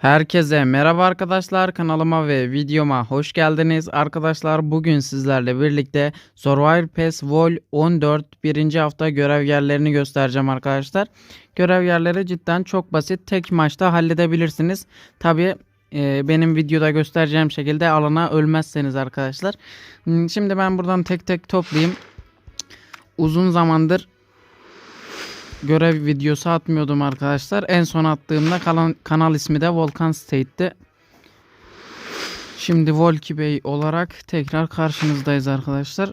Herkese merhaba arkadaşlar kanalıma ve videoma hoş geldiniz. Arkadaşlar bugün sizlerle birlikte Survivor Pass Vol 14 birinci hafta görev yerlerini göstereceğim arkadaşlar. Görev yerleri cidden çok basit tek maçta halledebilirsiniz. Tabi benim videoda göstereceğim şekilde alana ölmezseniz arkadaşlar. Hmm, Şimdi ben buradan tek tek toplayayım. Uzun zamandır görev videosu atmıyordum arkadaşlar. En son attığımda kalan, kanal ismi de Volkan State'ti. Şimdi Volki Bey olarak tekrar karşınızdayız arkadaşlar.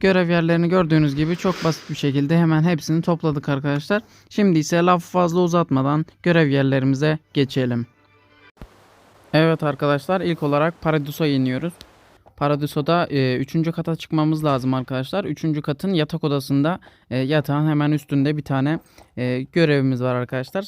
Görev yerlerini gördüğünüz gibi çok basit bir şekilde hemen hepsini topladık arkadaşlar. Şimdi ise laf fazla uzatmadan görev yerlerimize geçelim. Evet arkadaşlar ilk olarak Paradiso'ya iniyoruz. Paradiso'da 3. kata çıkmamız lazım arkadaşlar. 3. katın yatak odasında e, yatağın hemen üstünde bir tane e, görevimiz var arkadaşlar.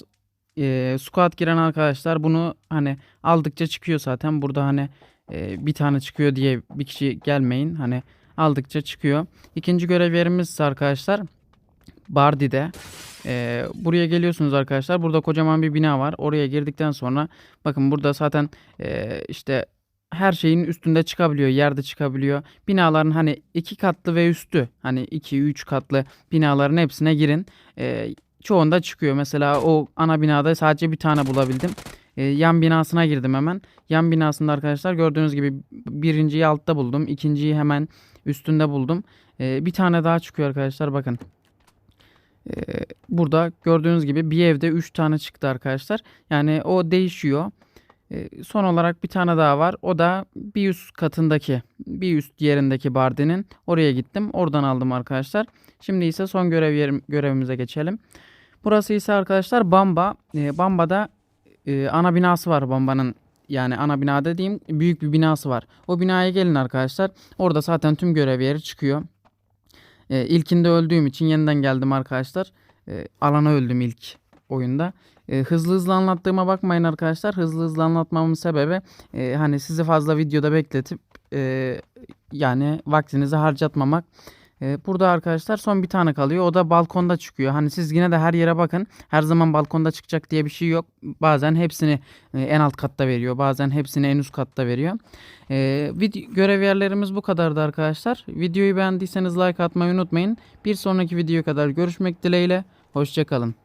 E, squat giren arkadaşlar bunu hani aldıkça çıkıyor zaten. Burada hani e, bir tane çıkıyor diye bir kişi gelmeyin. Hani aldıkça çıkıyor. İkinci görev yerimiz ise arkadaşlar Bardi'de. E, buraya geliyorsunuz arkadaşlar. Burada kocaman bir bina var. Oraya girdikten sonra bakın burada zaten e, işte her şeyin üstünde çıkabiliyor, yerde çıkabiliyor. Binaların hani iki katlı ve üstü, hani iki üç katlı binaların hepsine girin. Ee, çoğunda çıkıyor. Mesela o ana binada sadece bir tane bulabildim. Ee, yan binasına girdim hemen. Yan binasında arkadaşlar gördüğünüz gibi birinciyi altta buldum. ikinciyi hemen üstünde buldum. Ee, bir tane daha çıkıyor arkadaşlar bakın. Ee, burada gördüğünüz gibi bir evde 3 tane çıktı arkadaşlar. Yani o değişiyor. Ee, Son olarak bir tane daha var. O da bir üst katındaki, bir üst yerindeki Bardi'nin. Oraya gittim. Oradan aldım arkadaşlar. Şimdi ise son görev yerim, görevimize geçelim. Burası ise arkadaşlar Bamba. Ee, Bamba'da e, ana binası var Bamba'nın. Yani ana binada diyeyim büyük bir binası var. O binaya gelin arkadaşlar. Orada zaten tüm görev yeri çıkıyor. Ee, ilkinde öldüğüm için yeniden geldim arkadaşlar. Ee, alana öldüm ilk oyunda. E, hızlı hızlı anlattığıma bakmayın arkadaşlar. Hızlı hızlı anlatmamın sebebi e, hani sizi fazla videoda bekletip e, yani vaktinizi harcatmamak. E, burada arkadaşlar son bir tane kalıyor. O da balkonda çıkıyor. Hani siz yine de her yere bakın. Her zaman balkonda çıkacak diye bir şey yok. Bazen hepsini e, en alt katta veriyor. Bazen hepsini en üst katta veriyor. E, görev yerlerimiz bu kadardı arkadaşlar. Videoyu beğendiyseniz like atmayı unutmayın. Bir sonraki videoya kadar görüşmek dileğiyle. Hoşçakalın.